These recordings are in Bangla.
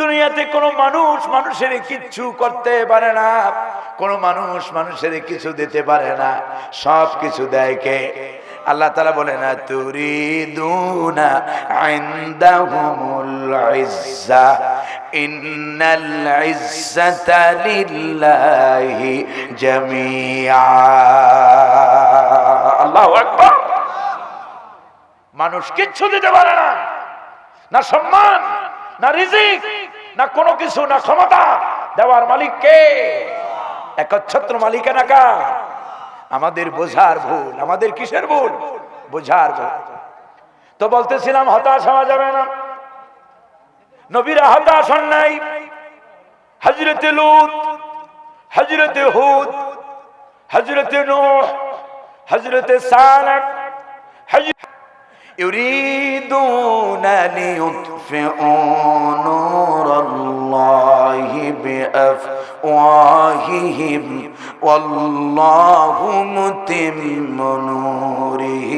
দুনিয়াতে কোনো মানুষ মানুষের কিচ্ছু করতে পারে না, কোনো মানুষ মানুষের কিছু দিতে পারে না, সব কিছু দেয় কে? আল্লাহ তালা বলে না তুরি দুনা মানুষ কিচ্ছু দিতে পারে না না সম্মান। না রিজিক, না কোনো কিছু, না ক্ষমতা। দেওয়ার মালিক কে? একচ্ছত্র মালিকানা কা আমাদের বোঝার ভুল, আমাদের কিসের ভুল? বোঝার ভুল। তো বলতেছিলাম, হতাশ হওয়া যাবে না। নবীরা হতাশ হন নাই। হজরতে লুত হজরতে হুদ হজরতে নোহ হজরতে সালাক ইউরিদুনা লিউত। ليطفئوا نور الله بأفواههم والله متم نوره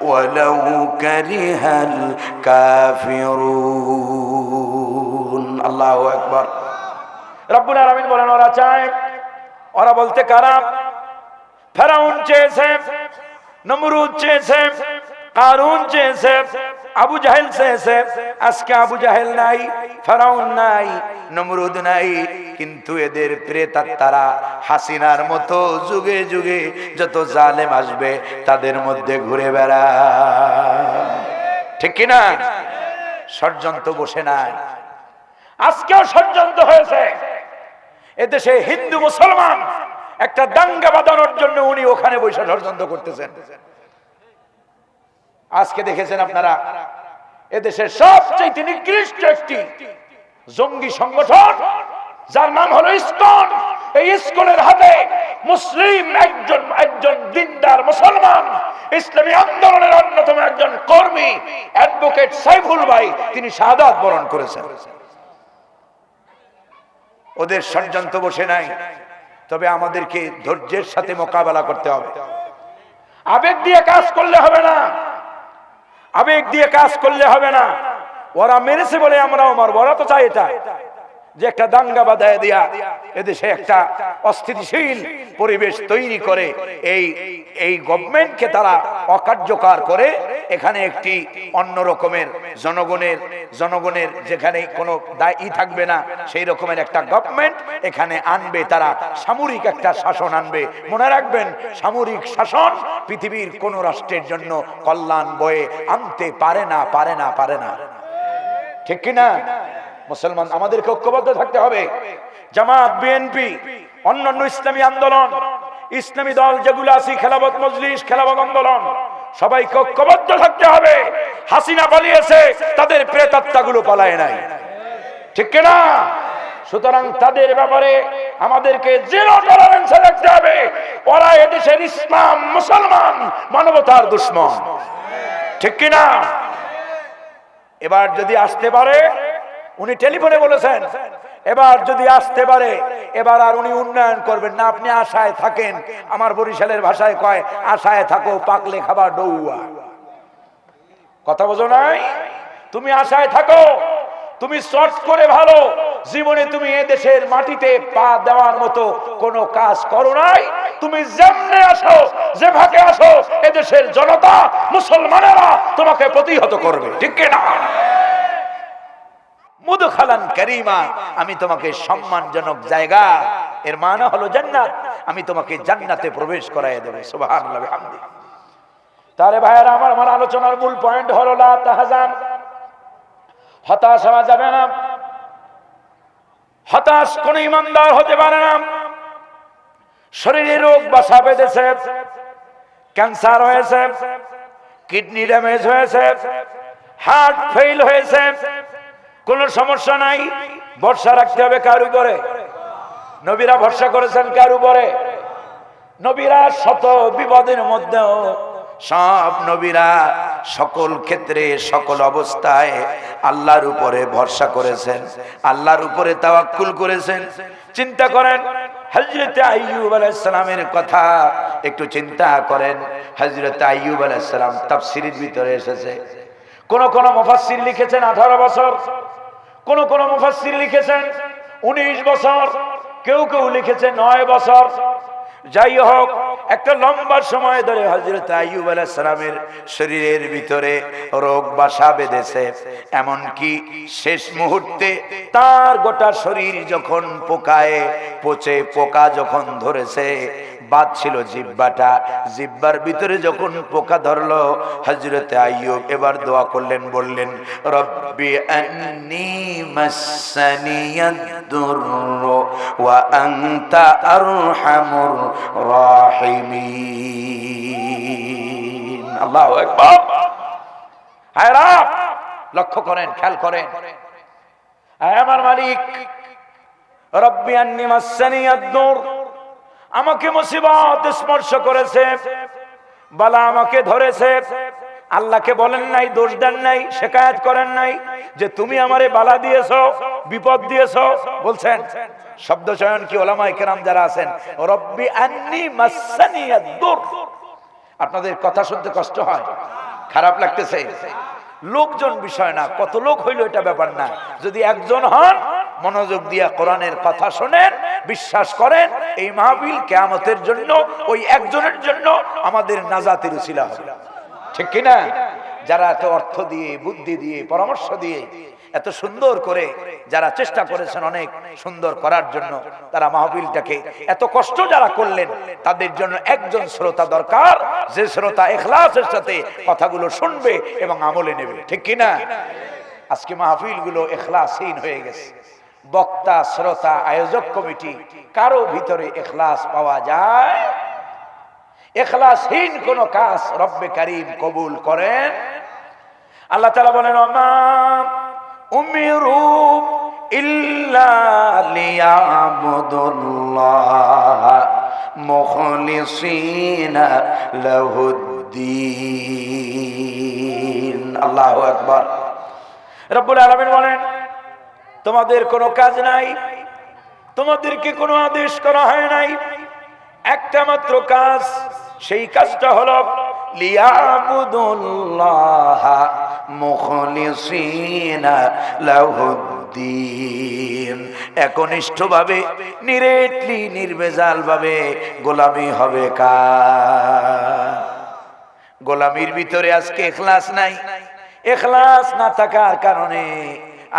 ولو كره الكافرون الله أكبر রব্বুল আলামিন বলেন ওরা চায় ওরা বলতে কারা ফেরাউন চেয়েছে নমরুদ চেয়েছে কারুন চেয়েছে আবু জাহেল চেয়েছে, আজকে আবু জাহেল নাই, ফেরাউন নাই, নমরুদ নাই, কিন্তু এদের প্রেতাত্মারা হাসিনার মতো যুগে যুগে যত জালেম আসবে তাদের মধ্যে ঘুরে বেড়া ঠিক কিনা? ষড়যন্ত্র বসে নাই। আজকেও ষড়যন্ত্র হয়েছে। এদেশে হিন্দু মুসলমান একটা দাঙ্গা বাঁধানোর জন্য উনি ওখানে বসে ষড়যন্ত্র করতেছেন। আজকে দেখেছেন আপনারা, এদেশের সবচেয়ে নিকৃষ্ট একটি জঙ্গি সংগঠন, যার নাম হলো ইস্কন। এই ইসকনের হাতে মুসলিম একজন একজন দিনদার মুসলমান, ইসলামী আন্দোলনের অন্যতম একজন কর্মী, অ্যাডভোকেট সাইফুল ভাই, তিনি শাহাদাত বরণ করেছেন। ওদের ষড়যন্ত্র বসে নাই, তবে আমাদেরকে ধৈর্যের সাথে মোকাবেলা করতে হবে। আবেগ দিয়ে কাজ করলে হবে না। আবেগ দিয়ে কাজ করলে হবে না। ওরা মেরেছে বলে আমরা আমার ওরা তো চাই এটা। যে একটা দাঙ্গা বাধায় দিয়া এদেশে একটা অস্থিতিশীল পরিবেশ তৈরি করে, এই এই গভর্নমেন্টকে তারা অকার্যকর করে এখানে একটি অন্য রকমের জনগণের জনগণের যেখানে কোনো দায়ী থাকবে না, সেই রকমের একটা গভর্নমেন্ট এখানে আনবে, তারা সামরিক একটা শাসন আনবে। মনে রাখবেন, সামরিক শাসন পৃথিবীর কোন রাষ্ট্রের জন্য কল্যাণ বয়ে আনতে পারে না পারে না পারে না। ঠিক কিনা? মুসলমান, আমাদেরকে ঐক্যবদ্ধ থাকতে হবে। জামাত বিএনপি অন্যান্য ইসলামী আন্দোলন, ইসলামী দল যেগুলো আছে খেলাবত মজলিস খেলাবত আন্দোলন সবাইকে ঐক্যবদ্ধ থাকতে হবে। হাসিনা পালিয়েছে তাদের প্রেতাত্মাগুলো পালায় নাই। ঠিক কিনা? সুতরাং তাদের ব্যাপারে আমাদেরকে জিরো টলারেন্সে রাখতে হবে। ওরা এদেশের ইসলাম, মুসলমান, মানবতার দুশ্মন। ঠিক কিনা? এবার যদি আসতে পারে, উনি টেলিফোনে বলেছেন এবার যদি আসতে পারে, এবার আর উনি উন্নয়ন করবেন না। আপনি আশায় থাকেন। আমার বরিশালের ভাষায় কয়, আশায় থাকো, পাকলে খাবার ডৌয়া। কথা বোঝো নাই? তুমি আশায় থাকো, তুমি শর্ট করে ভালো, জীবনে তুমি এ দেশের মাটিতে পা দেওয়ার মতো কোনো কাজ করো নাই। তুমি যেমনে আসো যে ভাগে আসো এদেশের জনতা, মুসলমানেরা তোমাকে প্রতিহত করবে। ঠিক না মুদখালান করিমা, আমি তোমাকে সম্মানজনক জায়গা, এর মানে হলো জান্নাত, আমি তোমাকে জান্নাতে প্রবেশ করাই দেবো, সুবহানাল্লাহ, বিহামদি। তাহলে ভাইয়ারা, আমার আমার আলোচনার মূল পয়েন্ট হলো লা হতাশ হওয়া যাবে না। হতাশ কোন ইমানদার হতে পারে না। শরীরে রোগ, বাসা বেঁধেছে, ক্যান্সার হয়েছে, কিডনি ড্যামেজ হয়েছে, হার্ট ফেল হয়েছে কোন সমস্যা নাই, ভরসা রাখতে হবে কার উপরে? নবীরা ভরসা করেছেন কার উপরে? নবীরা শত বিপদের মধ্যেও সব নবীরা সকল ক্ষেত্রে, সকল অবস্থায় আল্লাহর উপরে ভরসা করেছেন, আল্লাহর উপরে তাওয়াক্কুল করেছেন। চিন্তা করেন হজরত আইয়ুব আলাইসালামের কথা একটু চিন্তা করেন হজরত আইয়ুব আলাইসালাম তাফসিরের ভিতরে এসেছে। কোন কোন মুফাসসির লিখেছেন আঠারো বছর। কোন কোন মুফাসসির লিখেছেন, উনিশ বছর, কেউ কেউ লিখেছে নয় বছর। যাই হোক, একটা লম্বা সময় ধরে হজরত আইয়ুব আলাইহিস সালামের শরীরের ভিতরে রোগ বাসা বেঁধেছে। এমনকি শেষ মুহূর্তে তার গোটা শরীর যখন পোকায়, পচে পোকা যখন ধরেছে বাদ ছিল জিব্বাটা। জিব্বার ভিতরে যখন পোকা ধরলো হজরতে আইয়ুব এবার দোয়া করলেন, বললেন, রব্বি আন্নি মাসানিয়াদ-দুরর ওয়া আনতা আরহামুর রাহিমিন। আল্লাহু আকবার। হায় রাব! লক্ষ্য করেন, খেয়াল করেন। আমার মালিক! রব্বি আন্নি মাসানিয়াদ-দুর আমাকে মুসিবত স্পর্শ করেছে। বালা আমাকে ধরেছে। আল্লাহকে বলেন নাই, দোষ দেন নাই শেখায়ত করেন নাই যে তুমি আমারে বালা দিয়েছ, বিপদ দিয়েছ। বলছেন, শব্দ চয়ন কি ওলামাই কেরাম যারা আছেন? রব্বি আন্নি আপনাদের কথা শুনতে কষ্ট হয়, খারাপ লাগতেছে। লোকজন বিষয় না, কত লোক হইল এটা ব্যাপার না। যদি একজন হন মনোযোগ দিয়া কোরআনের কথা শোনেন, বিশ্বাস করেন, এই মাহবিল কেয়ামতের জন্য, ওই একজনের জন্য আমাদের নাজাতের হবে। ঠিক কিনা? যারা এত অর্থ দিয়ে, বুদ্ধি দিয়ে, পরামর্শ দিয়ে এত সুন্দর করে যারা চেষ্টা করেছেন অনেক সুন্দর করার জন্য, তারা মাহবিলটাকে এত কষ্ট যারা করলেন, তাদের জন্য একজন শ্রোতা দরকার, যে শ্রোতা এখলাসের সাথে কথাগুলো শুনবে এবং আমলে নেবে। ঠিক কিনা? আজকে মাহফিলগুলো এখলাসহীন হয়ে গেছে। বক্তা, শ্রোতা, আয়োজক কমিটি, কারও ভিতরে এখলাস পাওয়া যায়? এখলাসহীন কোন কাজ রব্বে কারিম কবুল করেন? আল্লাহ তালা বলেন অমা লাহুদ্দিন। আকবার। রব্বুল আলামিন বলেন তোমাদের কোনো কাজ নাই। তোমাদেরকে কোনো আদেশ করা হয় নাই। একটা মাত্র কাজ, সেই কাজটা হলো লিয়াবুদুল্লাহ মুখলিসিনা লাহুদ্দিন। একনিষ্ঠ ভাবে নিরেটলি নির্বেজাল ভাবে গোলামি হবে কা গোলামির ভিতরে আজকে এখলাস নাই। এখলাস না থাকার কারণে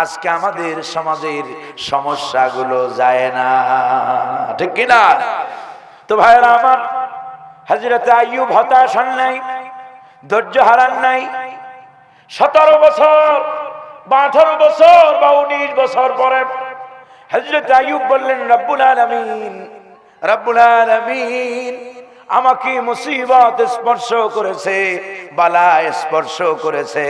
আজকে আমাদের সমাজের সমস্যাগুলো যায় না। ঠিক কিনা? তো ভাইরা আমার হাজরত আইয়ুব হতাশ হন নাই, ধৈর্য হারান নাই। সতেরো বছর বা আঠারো বছর বা উনিশ বছর পরে হজরত আইয়ুব বললেন, রব্বুল আলমিন রব্বুল আলমিন। আমাকে মুসিবত স্পর্শ করেছে, বালা স্পর্শ করেছে।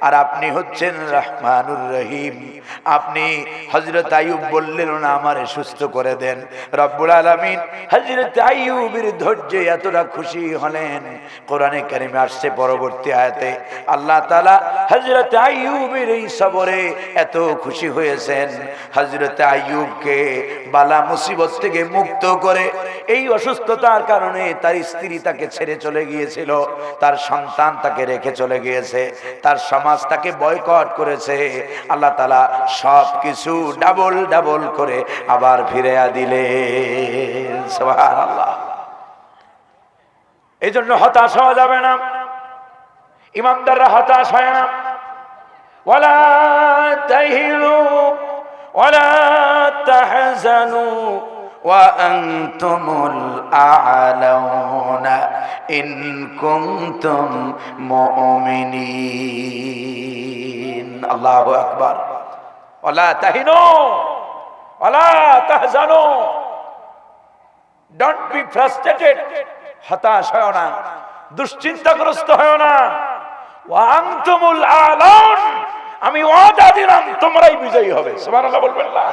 আর আপনি হচ্ছেন রহমানুর রহিম। আপনি হজরত আইয়ুব বললেন, না, আমারে সুস্থ করে দেন। রব্বুল আলমিন হজরত আইয়ুবের ধৈর্যে এতটা খুশি হলেন। কোরআনে কারিমে আসছে পরবর্তী আয়াতে, আল্লাহ তালা হজরত আইয়ুবের এই সবরে এত খুশি হয়েছেন। হজরত আইয়ুবকে বালা মুসিবত থেকে মুক্ত করে এই অসুস্থতার কারণে তার স্ত্রী তাকে ছেড়ে চলে গিয়েছিল, তার সন্তান তাকে রেখে চলে গিয়েছে, তার সমাজ তাকে বয়কট করেছে। আল্লাহ তালা সব কিছু ডাবল ডাবল করে আবার ফিরে দিলে এই জন্য হতাশ হওয়া যাবে না। ইমানদাররা হতাশ হয় না। ওয়ালা তাহিনু ওয়ালা তাহজানু। وأنتم الأعلون إن كنتم مؤمنين الله أكبر ولا تهنوا ولا تحزنوا Don't be frustrated হতাশ হয় না দুশ্চিন্তাগ্রস্ত হয় না ওয়ান্তুমুল আলাউন আমি ওয়াদা দিলাম তোমরাই বিজয়ী হবে সুবহানাল্লাহ বলবেন না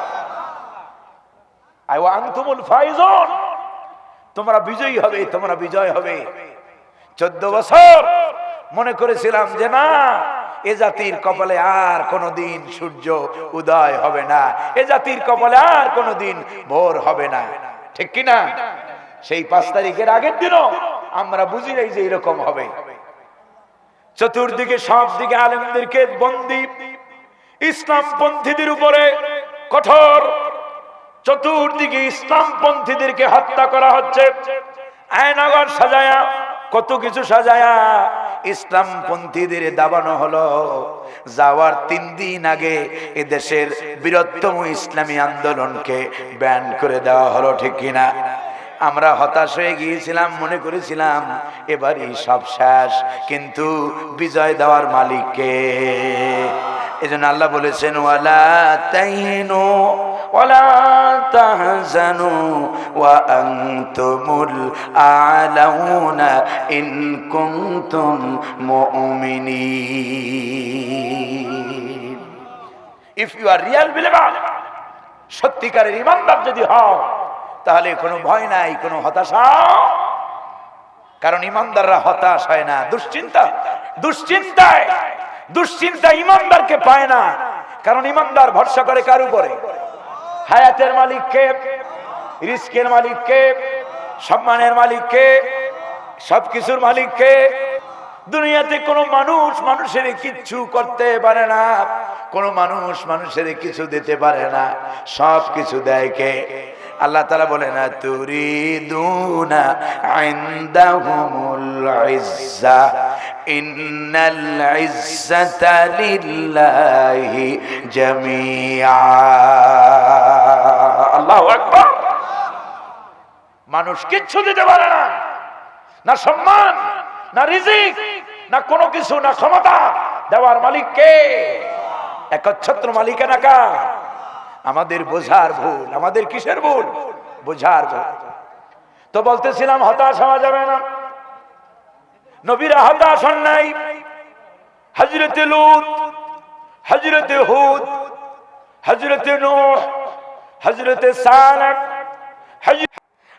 তোমরা বিজয়ী হবে, তোমরা বিজয় হবে। চোদ্দ বছর মনে করেছিলাম যে না, এ জাতির কপালে আর কোনদিন সূর্য উদয় হবে না। এ জাতির কপালে আর কোনদিন ভোর হবে না। ঠিক কিনা? সেই পাঁচ তারিখের আগের দিনও আমরা বুঝি নাই যে এরকম হবে। চতুর্দিকে সব দিকে আলেমদেরকে বন্দি ইসলামপন্থীদের উপরে কঠোর চতুর্দিকে ইসলামপন্থীদেরকে হত্যা করা হচ্ছে। আয়নাগর সাজায়া, কত কিছু সাজায়া ইসলামপন্থীদের দাবানো হলো। যাওয়ার তিন দিন আগে এ দেশের বৃহত্তম ইসলামী আন্দোলনকে ব্যান করে দেওয়া হলো, ঠিক কিনা? আমরা হতাশ হয়ে গিয়েছিলাম, মনে করেছিলাম, এবারই সব শেষ, কিন্তু বিজয় দেওয়ার মালিককে। এজন্য আল্লাহ বলেছেন, ওয়ালা তাইনু তাহজানু ওয়া আনতুমুল আলাউনা ইন কুনতুম মুমিনিন if you are real believer সত্যিকারের ইমানদার যদি হও, তাহলে কোনো ভয় নাই, কোনো হতাশা। কারণ ইমানদাররা হতাশ হয় না, দুশ্চিন্তা। দুশ্চিন্তায় দুশ্চিন্তা ইমানদারকে পায় না। কারণ ইমানদার ভরসা করে কার উপরে? হায়াতের মালিককে, রিস্কের মালিককে, সম্মানের মালিককে, সবকিছুর মালিককে। দুনিয়াতে কোনো মানুষ মানুষের কিচ্ছু করতে পারে না, কোনো মানুষ মানুষের কিছু দিতে পারে না সব কিছু দেয় কে? আল্লাহ তালা বলে না তুরি দুনা আইন্দাহুমুল ইন্নাল ইজ্জাতা লিল্লাহি জামিআ। আল্লাহু আকবার। মানুষ কিচ্ছু দিতে পারে না। না সম্মান, না রিজিক, না কোনো কিছু, না ক্ষমতা। দেওয়ার মালিক কে? একচ্ছত্র মালিকানা কা আমাদের বোঝার ভুল, আমাদের কিসের ভুল? বোঝার ভুল। তো বলতেছিলাম, হতাশ হওয়া যাবে না। নবীরা হতাশ হন নাই। হজরতে লুত হজরতে হুদ হজরতে নূহ হজরতে হজ-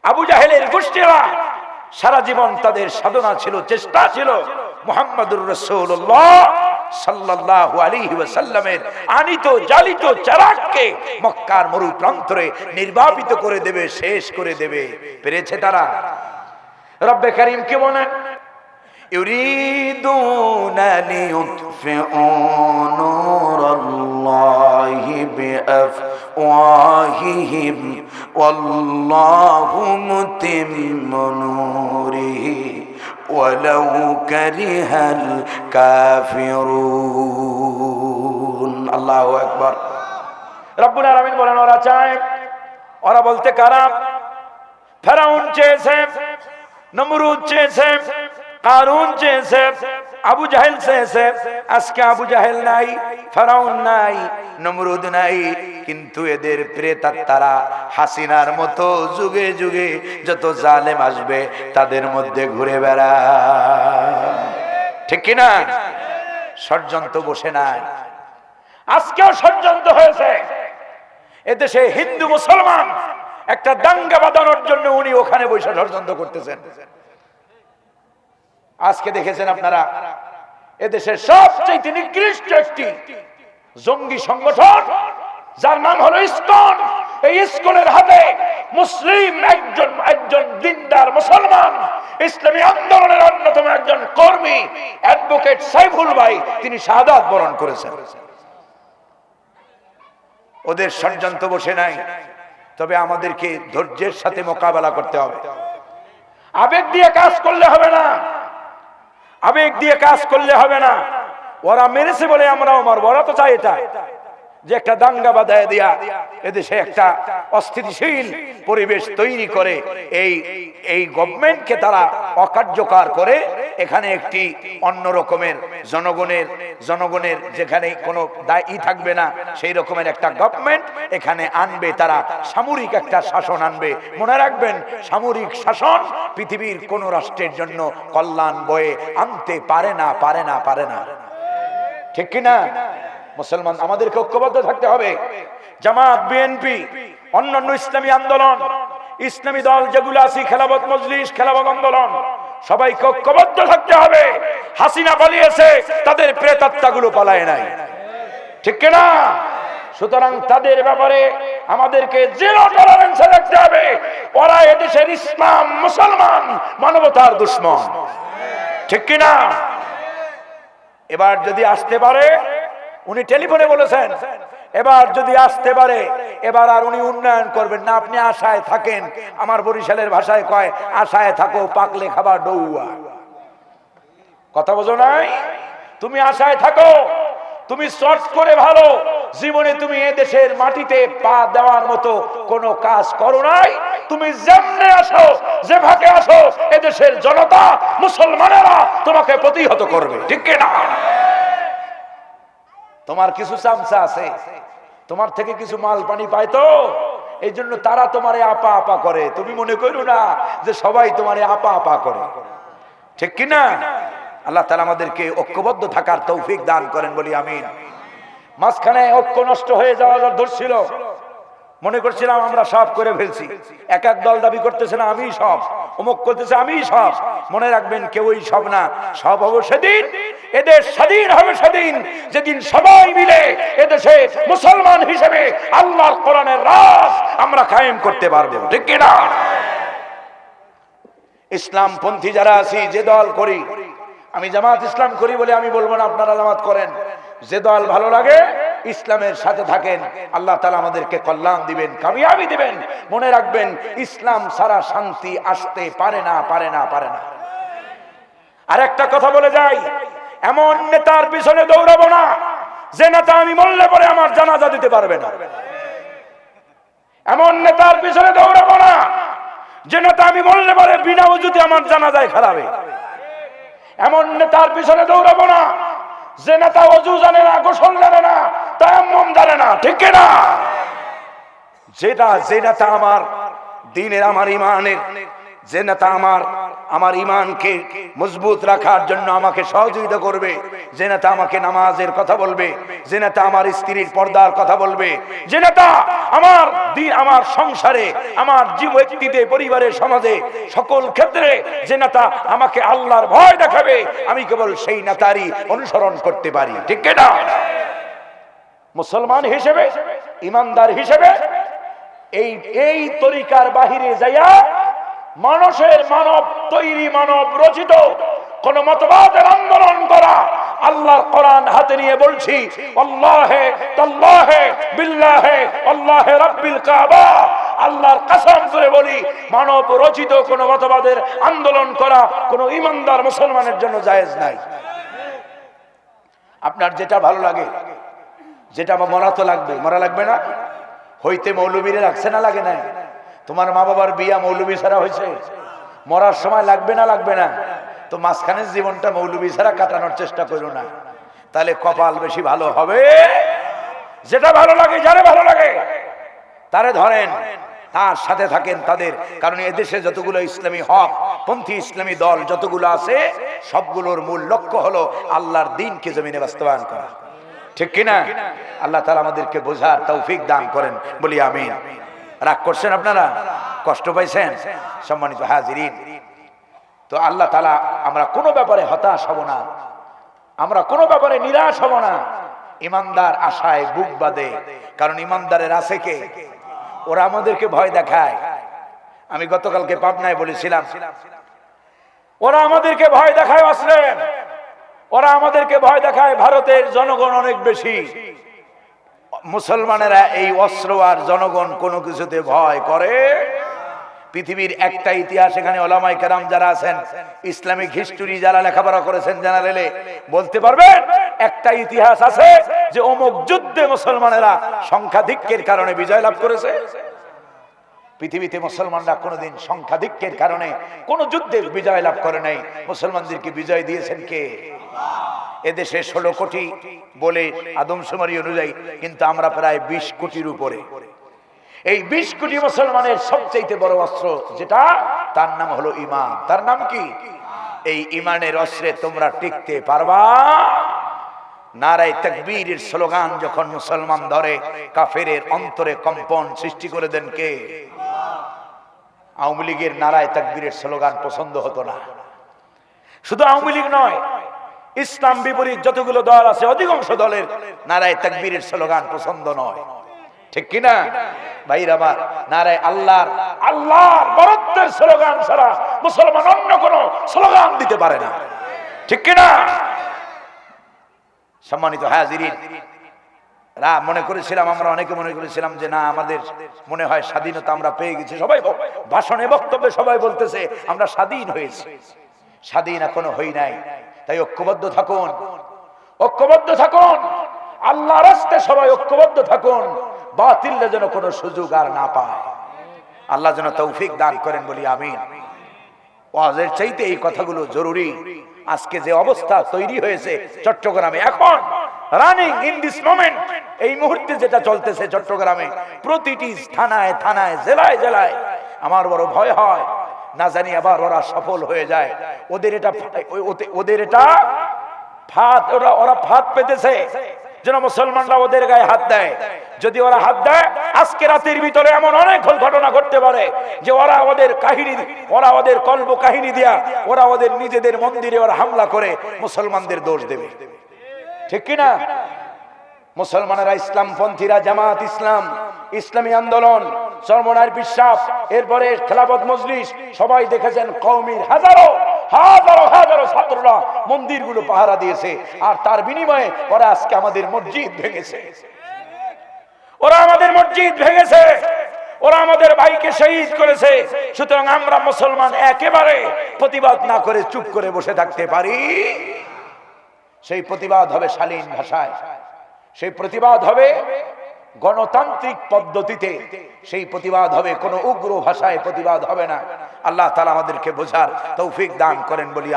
আবু জাহেলের গোষ্ঠীরা সারা জীবন তাদের সাধনা ছিল, চেষ্টা ছিল মুহাম্মদুর রসুল্লাহ সাল্লাল্লাহু আলাইহি ওয়াসাল্লামের আনিত জালিত চারাককে মক্কার মরু প্রান্তরে নির্বাপিত করে দেবে, শেষ করে দেবে। পেরেছে তারা? রব্বে করিম কি বলেন? يريدون ليطفئوا نور الله بأفواههم والله متم نوره ولو كره الكافرون الله أكبر রব্বুল আলামিন বলেন ওরা চায় ওরা বলতে কারা ফেরাউন চেয়েছে নমরুদ চেয়েছে কারুন চেয়েছে, আবু জাহেল চেয়েছে, আজকে আবু জাহেল নাই, ফেরাউন নাই, নমরুদ নাই, কিন্তু এদের প্রেতাত্মারা হাসিনার মতো যুগে যুগে যত জালেম আসবে তাদের মধ্যে ঘুরে বেড়া ঠিক কিনা? ষড়যন্ত্র বসে নাই। আজকেও ষড়যন্ত্র হয়েছে। এদেশে হিন্দু মুসলমান একটা দাঙ্গা বাঁধানোর জন্য উনি ওখানে বসে ষড়যন্ত্র করতেছেন। আজকে দেখেছেন আপনারা, এদেশের সবচেয়ে নিকৃষ্ট একটি জঙ্গি সংগঠন, যার নাম হলো ইস্কন। এই ইসকনের হাতে মুসলিম একজন একজন দিনদার মুসলমান, ইসলামী আন্দোলনের অন্যতম একজন কর্মী, অ্যাডভোকেট সাইফুল ভাই, তিনি শাহাদাত বরণ করেছেন। ওদের ষড়যন্ত্র বসে নাই, তবে আমাদেরকে ধৈর্যের সাথে মোকাবেলা করতে হবে। আবেগ দিয়ে কাজ করলে হবে না। আবেগ দিয়ে কাজ করলে হবে না। ওরা মেরেছে বলে আমরাও মারবো, ওরা তো চাই এটা। যে একটা দাঙ্গা বাধায় দিয়া এদেশে একটা অস্থিতিশীল পরিবেশ তৈরি করে, এই এই গভর্নমেন্টকে তারা অকার্যকর করে, এখানে একটি অন্য রকমের জনগণের জনগণের যেখানে কোনো দায়ী থাকবে না, সেই রকমের একটা গভর্নমেন্ট এখানে আনবে, তারা সামরিক একটা শাসন আনবে। মনে রাখবেন, সামরিক শাসন পৃথিবীর কোন রাষ্ট্রের জন্য কল্যাণ বয়ে আনতে পারে না পারে না পারে না। ঠিক কিনা? মুসলমান, আমাদেরকে ঐক্যবদ্ধ থাকতে হবে। জামাত, বিএনপি, অন্যান্য ইসলামী আন্দোলন, ইসলামী দল যেগুলো আছে খেলাবত মজলিস খেলাবত আন্দোলন, সবাইকে ঐক্যবদ্ধ থাকতে হবে। হাসিনা পালিয়েছে, তাদের প্রেতাত্মাগুলো পালায় নাই। ঠিক কিনা সুতরাং তাদের ব্যাপারে আমাদেরকে জিরো টলারেন্সে রাখতে হবে। ওরা এদেশের ইসলাম মুসলমান, মানবতার দুশ্মন। ঠিক কিনা এবার যদি আসতে পারে উনি টেলিফোনে বলেছেন, এবার যদি আসতে পারে, এবার আর উনি উন্নয়ন করবেন না। আপনি আশায় থাকেন। আমার বরিশালের ভাষায় কয়, আশায় থাকো, পাকলে খাবার ডৌয়া। কথা বোঝো নাই? তুমি আশায় থাকো, তুমি শর্ট করে ভালো, জীবনে তুমি এ দেশের মাটিতে পা দেওয়ার মতো কোনো কাজ করো নাই। তুমি যেমনে আসো যে ভাগে আসো এদেশের জনতা, মুসলমানেরা তোমাকে প্রতিহত করবে। ঠিক না তোমার কিছু চামচা আছে। তোমার থেকে কিছু মাল পানি পায় তো? এই জন্য তারা তোমারে আপা আপা করে। তুমি মনে করো না যে সবাই তোমারে আপা আপা করে। ঠিক কিনা? আল্লাহ তালা আমাদেরকে ঐক্যবদ্ধ থাকার তৌফিক দান করেন বলি আমিন। মাঝখানে ঐক্য নষ্ট হয়ে যাওয়ার ধরছিল মনে করছিলাম আমরা সব করে ফেলছি। এক এক দল দাবি করতেছে না আমি সব। অমুক করতেছে আমি সব। মনে রাখবেন কেউই সব না। সব হব সেদিন এদের স্বাধীন হবে সেদিন। যেদিন সবাই মিলে এদেশে মুসলমান হিসেবে আল্লাহর কোরআনের রাস আমরা কায়েম করতে পারব। ঠিক কিনা? ইসলাম পন্থী যারা আছি, যে দল করি, আমি জামাত ইসলাম করি বলে আমি বলব না, আপনারা জামাত করেন। যে দল ভালো লাগে, ইসলামের সাথে থাকেন। আল্লাহ তালা আমাদেরকে কল্যাণ দিবেন, কামিয়াবি দিবেন। মনে রাখবেন, ইসলাম সারা শান্তি আসতে পারে না পারে না পারে না। আর একটা কথা বলে যাই, এমন নেতার পিছনে দৌড়াবো না, যে নেতা আমি মরলে পরে আমার জানাজা দিতে পারবে না। এমন নেতার পিছনে দৌড়াবো না, যে নেতা আমি মরলে পরে বিনা উজুতে আমার জানাজায় খেলাবে এমন নেতার পিছনে দৌড়াবো না যে নেতা অজু জানে না, গোসল জানে না, তায়াম্মম জানে না, ঠিক না? যেটা যে নেতা আমার দিনের, আমার ইমানের যে নেতা আমার আমার ইমানকে মজবুত রাখার জন্য আমাকে সহযোগিতা করবে, যে নেতা আমাকে নামাজের কথা বলবে, যে নেতা আমার স্ত্রীর পর্দার কথা বলবে, যে নেতা আমার দিন, আমার সংসারে, আমার জীব ব্যক্তিতে, পরিবারের সমাজে, সকল ক্ষেত্রে যে নেতা আমাকে আল্লাহর ভয় দেখাবে, আমি কেবল সেই নেতারই অনুসরণ করতে পারি। ঠিক না? মুসলমান হিসেবে, ইমানদার হিসেবে, এই এই তরিকার বাহিরে যাইয়া মানুষের মানব, তৈরি মানব রচিত কোন মতবাদের আন্দোলন করা আল্লাহর কোরআন হাতে নিয়ে বলছি, আল্লাহে, তাল্লাহে, বিল্লাহে, আল্লাহে কাবা। আল্লাহর করে বলি, মানব রচিত কোন মতবাদের আন্দোলন করা কোন ইমানদার মুসলমানের জন্য জায়েজ নাই। আপনার যেটা ভালো লাগে, যেটা মরা তো লাগবে, মরা লাগবে না? হইতে মৌলবীরে রাখছে না, লাগে না তোমার মা বাবার বিয়া মৌলবী ছাড়া হয়েছে। মরার সময় লাগবে না লাগবে না। তো মাঝখানের জীবনটা মৌলবী ছাড়া কাটানোর চেষ্টা করো না। তাহলে কপাল বেশি ভালো হবে। যেটা ভালো লাগে, যারে ভালো লাগে, তারে ধরেন। তার সাথে থাকেন তাদের। কারণ এদেশে যতগুলো ইসলামী হক, পন্থী ইসলামী দল যতগুলো আছে, সবগুলোর মূল লক্ষ্য হলো আল্লাহর দিনকে জমিনে বাস্তবায়ন করা। ঠিক কিনা? আল্লাহ তালা আমাদেরকে বোঝার তৌফিক দান করেন। বলি আমিন। রাগ করছেন আপনারা? কষ্ট পাইছেন? সম্মানিত হাজিরিন। তো আল্লাহ তালা আমরা কোনো ব্যাপারে হতাশ হব না। আমরা কোনো ব্যাপারে নিরাশ হব না। ইমানদার আশায় বুক বাঁধে। কারণ ইমানদারের আছে কে? ওরা আমাদেরকে ভয় দেখায়। আমি গতকালকে পাবনায় বলেছিলাম, ওরা আমাদেরকে ভয় দেখায় আসলেন ওরা আমাদেরকে ভয় দেখায়, ভারতের জনগণ অনেক বেশি। মুসলমানেরা এই অস্ত্র আর জনগণ কোনো কিছুতে ভয় করে। পৃথিবীর একটা ইতিহাস এখানে ওলামাই কেরাম যারা আছেন, ইসলামিক হিস্টোরি যারা লেখাপড়া করেছেন জেনারেলে বলতে পারবেন, একটা ইতিহাস আছে যে অমুক যুদ্ধে মুসলমানেরা সংখ্যাধিক্যের কারণে বিজয় লাভ করেছে। পৃথিবীতে মুসলমানরা কোনোদিন সংখ্যাধিক্যের কারণে কোন যুদ্ধে বিজয় লাভ করে নাই। মুসলমানদেরকে বিজয় দিয়েছেন কে? এদেশে ষোলো কোটি বলে আদমশুমারি অনুযায়ী কিন্তু আমরা প্রায় বিশ কোটির উপরে। এই বিশ কোটি মুসলমানের সবচাইতে বড় অস্ত্র যেটা, তার নাম হলো ইমান। তার নাম কি? এই ইমানের অস্ত্রে তোমরা টিকতে পারবা। নারায় তকবীরের স্লোগান যখন মুসলমান ধরে, কাফেরের অন্তরে কম্পন সৃষ্টি করে দেন কে? আওয়ামী লীগের নারায় তকবীরের স্লোগান পছন্দ হতো না। শুধু আওয়ামী লীগ নয় ইসলাম বিপরীত যতগুলো দল আছে, অধিকাংশ দলের নারায় তকবীরের স্লোগান পছন্দ নয়। ঠিক কিনা ভাইর আমার, নারায় বরত্বের স্লোগান ছাড়া মুসলমান অন্য কোন স্লোগান দিতে পারে না। ঠিক কিনা সম্মানিত হাজিরিন, রা, মনে করেছিলাম আমরা, অনেকে মনে করেছিলাম যে না, আমাদের মনে হয় স্বাধীনতা আমরা পেয়ে গেছি। সবাই ভাষণে বক্তব্যে সবাই বলতেছে, আমরা স্বাধীন হয়েছি। স্বাধীন এখনও হই নাই। তাই ঐক্যবদ্ধ থাকুন। ঐক্যবদ্ধ থাকুন। আল্লাহ রাস্তে সবাই ঐক্যবদ্ধ থাকুন। বাতিলরা যেন কোনো সুযোগ আর না পায়। আল্লাহ যেন তৌফিক দান করেন বলি আমিন। ওয়াজের চাইতে এই কথাগুলো জরুরি। আজকে যে অবস্থা তৈরি হয়েছে চট্টগ্রামে, এখন রানিং ইন দিস মোমেন্ট এই মুহূর্তে যেটা চলতেছে চট্টগ্রামে, প্রতিটি থানায় থানায়, জেলায় জেলায় আমার বড় ভয় হয়। না জানি আবার ওরা সফল হয়ে যায়। ওদের এটা ওদের এটা ফাঁদ, ওরা ওরা ফাঁদ পেতেছে। যেন মুসলমানরা ওদের গায়ে হাত দেয়। যদি ওরা হাত দেয়, আজকে রাতের ভিতরে এমন অনেক ঘটনা ঘটতে পারে যে ওরা ওদের কাহিনী ওরা ওদের কল্প কাহিনী দিয়া ওরা ওদের নিজেদের মন্দিরে ওরা হামলা করে মুসলমানদের দোষ দেবে। ঠিক কিনা? মুসলমানেরা ইসলাম পন্থীরা জামাত ইসলাম, ইসলামী আন্দোলন সর্বনার বিশ্বাস, এরপরে খেলাফত মজলিস, সবাই দেখেছেন কৌমির হাজারো হাজারো হাজারো ছাত্ররা মন্দিরগুলো পাহারা দিয়েছে, আর তার বিনিময়ে ওরা আজকে আমাদের মসজিদ ভেঙেছে। ওরা আমাদের মসজিদ ভেঙেছে। ওরা আমাদের ভাইকে শহীদ করেছে। সুতরাং আমরা মুসলমান একেবারে প্রতিবাদ না করে চুপ করে বসে থাকতে পারি। সেই প্রতিবাদ হবে শালীন ভাষায়। সেই প্রতিবাদ হবে গণতান্ত্রিক পদ্ধতিতে। সেই প্রতিবাদ হবে, কোনো উগ্র ভাষায় প্রতিবাদ হবে না। আল্লাহ তালা আমাদেরকে বোঝার তৌফিক দান করেন বলি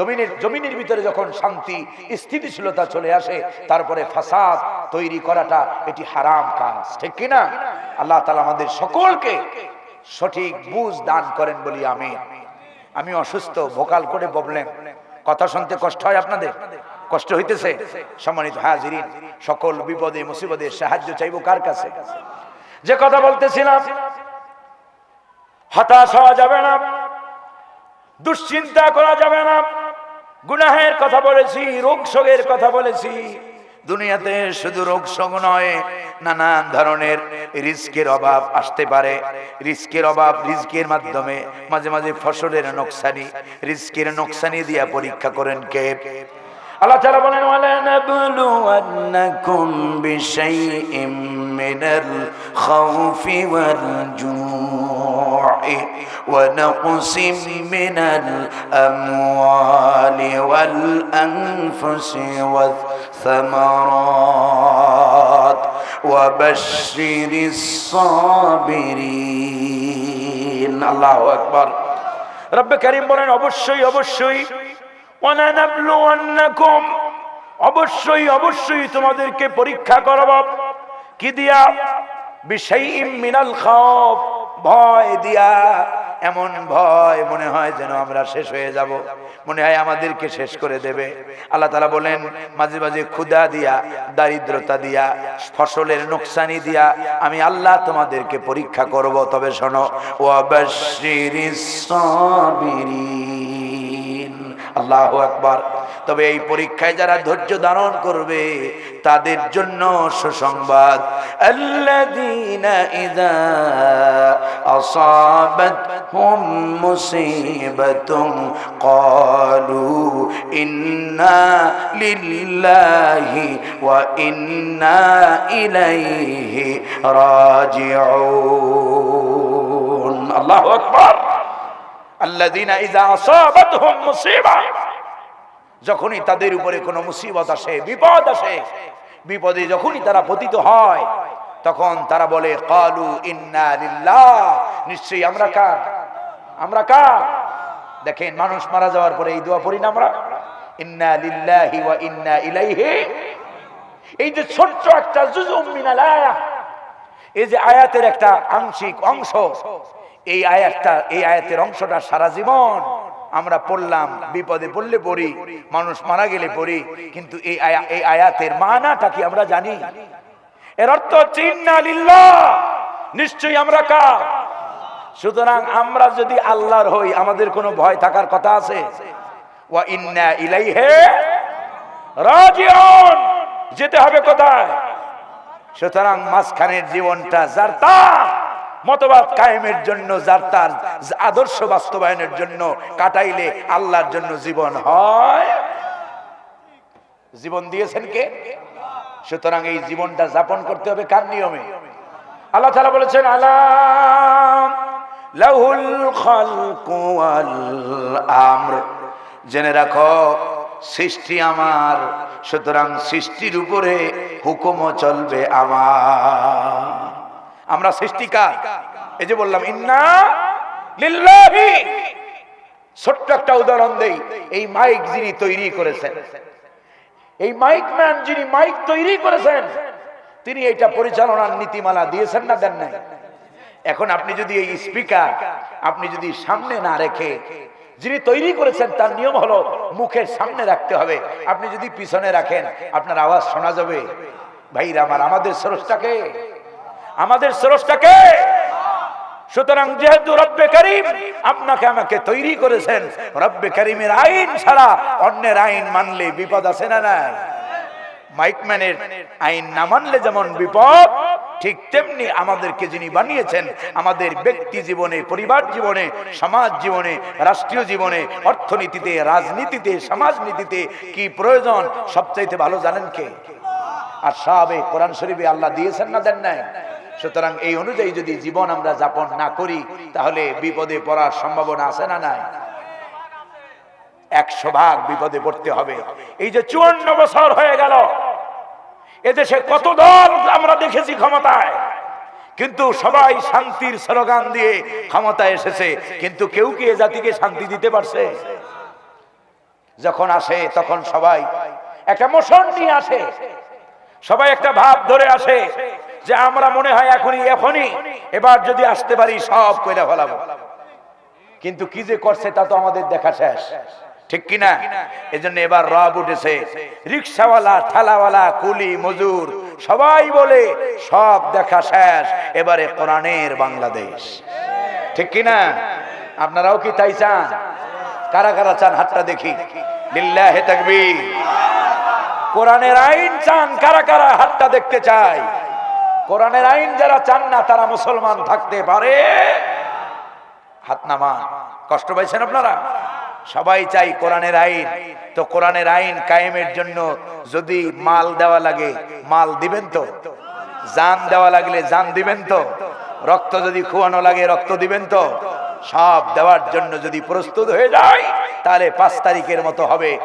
জমিনে জমিনের ভিতরে যখন শান্তি, স্থিতিশীলতা চলে আসে, তারপরে ফাসাদ তৈরি করাটা এটি হারাম কাজ, ঠিক কি না? আল্লাহ তালা আমাদের সকলকে সঠিক বুঝ দান করেন বলি আমিন। আমি অসুস্থ, ভোকাল করে বললেন কথা শুনতে কষ্ট হয় আপনাদের? কষ্ট হইতেছে? সম্মানিত হাজিরিন, সকল বিপদে মুসিবদে সাহায্য চাইব কার কাছে? যে কথা বলতেছিলাম, হতাশ হওয়া যাবে না, দুশ্চিন্তা করা যাবে না। গুনাহের কথা বলেছি, রোগ কথা বলেছি। দুনিয়াতে শুধু রোগ শোক নয়, নানান ধরনের রিস্কের অভাব আসতে পারে। রিস্কের অভাব রিস্কের মাধ্যমে মাঝে মাঝে ফসলের নোকসানি, রিস্কের নোকসানি দিয়া পরীক্ষা করেন কে? আল্লাহ বলেন ওয়া নাকসিম মিনাল আমওয়ালি ওয়াল আনফুসি ওয়াথ ثمرات وبشر الصابرين الله أكبر রব্ব করিম বলেন অবশ্যই অবশ্যই ওয়ানানাবলুওয়ান্নাকুম অবশ্যই অবশ্যই তোমাদেরকে পরীক্ষা করব কি দিয়া বিশাইইম মিনাল খাউফ ভয় দিয়া, এমন ভয় মনে হয় যেন আমরা শেষ হয়ে যাব। মনে হয় আমাদেরকে শেষ করে দেবে। আল্লাহ তালা বলেন, মাঝে মাঝে ক্ষুধা দিয়া, দারিদ্রতা দিয়া, ফসলের নোকসানি দিয়া আমি আল্লাহ তোমাদেরকে পরীক্ষা করব। তবে শোনো সাবিরিন। আল্লাহু আকবার। তবে এই পরীক্ষায় যারা ধৈর্য ধারণ করবে, তাদের জন্য সুসংবাদ। আল্লাযীনা ইযা আসাবাতহুম মুসিবাতুন ক্বালু ইন্না লিল্লাহি ওয়া ইন্না ইলাইহি রাজিউন। আল্লাহু আকবার। আল্লাযীনা ইযা আসাবাতহুম মুসিবা। যখনই তাদের উপরে কোনো মুসিবত আসে, বিপদ আসে, বিপদে যখনই তারা পতিত হয়, তখন তারা বলে, কালু ইন্না নিশ্চয়ই আমরা কার? আমরা কার? দেখেন, মানুষ মারা যাওয়ার পরে এই দোয়া পড়ি না আমরা? ইন্না লিল্লাহি ওয়া ইন্না ইলাইহি এই যে ছোট্ট একটা জুজুম মিনাল এই যে আয়াতের একটা আংশিক অংশ, এই আয়াতটা, এই আয়াতের অংশটা সারা জীবন আমরা পড়লাম, বিপদে পড়লে পড়ি, মানুষ মারা গেলে পড়ি, কিন্তু এই এই আয়াতের মানাটা কি আমরা জানি? এর অর্থ হচ্ছে নিশ্চয়ই আমরা কা সুতরাং আমরা যদি আল্লাহর হই, আমাদের কোনো ভয় থাকার কথা আছে? যেতে হবে কোথায়? সুতরাং মাঝখানের জীবনটা যার তা মতবাদ কায়েমের জন্য, যার তার আদর্শ বাস্তবায়নের জন্য কাটাইলে আল্লাহর জন্য জীবন হয়। জীবন দিয়েছেন কে? সুতরাং এই জীবনটা যাপন করতে হবে কার নিয়মে? আল্লাহ তাআলা বলেছেন আলাম লাহুল জেনে রাখো, সৃষ্টি আমার, সুতরাং সৃষ্টির উপরে হুকুমও চলবে আমার। আমরা সৃষ্টিকার এই যে বললাম, ইন্না ছোট্ট একটা উদাহরণ দেই, এই মাইক যিনি তৈরি করেছেন, এই মাইক ম্যান যিনি মাইক তৈরি করেছেন, তিনি এটা পরিচালনার নীতিমালা দিয়েছেন না দেন নাই? এখন আপনি যদি এই স্পিকার, আপনি যদি সামনে না রেখে যিনি তৈরি করেছেন, তার নিয়ম হলো মুখের সামনে রাখতে হবে। আপনি যদি পিছনে রাখেন, আপনার আওয়াজ শোনা যাবে। ভাইরা আমার, আমাদের স্রষ্টাকে আমাদের স্রষ্টাকে সুতরাং যেহেতু রব্বে করিম আপনাকে আমাকে তৈরি করেছেন, রব্বে করিমের আইন ছাড়া অন্যের আইন মানলে বিপদ আছে না নাই মাইকম্যানের আইন না মানলে যেমন বিপদ, ঠিক তেমনি আমাদেরকে যিনি বানিয়েছেন, আমাদের ব্যক্তি জীবনে, পরিবার জীবনে, সমাজ জীবনে, রাষ্ট্রীয় জীবনে, অর্থনীতিতে, রাজনীতিতে, সমাজনীতিতে কি প্রয়োজন সবচাইতে ভালো জানেন কে? আর সাহাবে কোরআন শরীফে আল্লাহ দিয়েছেন না দেন নাই? সুতরাং এই অনুযায়ী যদি জীবন আমরা যাপন না করি, তাহলে বিপদে পড়ার সম্ভাবনা আছে না নাই? একশো ভাগ বিপদে পড়তে হবে। এই যে চুয়ান্ন বছর হয়ে গেল, এদেশে কত দল আমরা দেখেছি ক্ষমতায়, কিন্তু সবাই শান্তির স্লোগান দিয়ে ক্ষমতায় এসেছে, কিন্তু কেউ কি এ জাতিকে শান্তি দিতে পারছে? যখন আসে, তখন সবাই একটা মোশন নিয়ে আসে, সবাই একটা ভাব ধরে আসে যে আমরা মনে হয় এখনই এখনই। এবার যদি আসতে পারি, সব কইরা ফেলাবো। কিন্তু কি যে করছে তা তো আমাদের দেখা শেষ। ঠিক কিনা এই জন্য এবার রব উঠেছে। রিক্সাওয়ালা, ঠেলাওয়ালা, কুলি, মজুর, সবাই বলে সব দেখা শেষ। এবারে কোরআনের বাংলাদেশ। ঠিক কিনা আপনারাও কি তাই চান? কারা কারা চান? হাতটা দেখি। লিল্লাহে তাকবীর। কোরআনের আইন চান? কারা কারা হাতটা দেখতে চাই কোরআনের আইন যারা চান না, তারা মুসলমান থাকতে পারে। হাত নামা কষ্ট পাইছেন আপনারা? সবাই চাই কোরআনের আইন। তো কোরআনের আইন কায়েমের জন্য যদি মাল দেওয়া লাগে, মাল দিবেন তো? জান দেওয়া লাগলে জান দিবেন তো? রক্ত যদি খুয়ানো লাগে, রক্ত দিবেন তো? সব দেওয়ার জন্য যদি প্রস্তুত হয়ে যায়, তাহলে পাঁচ তারিখের মতো হবে।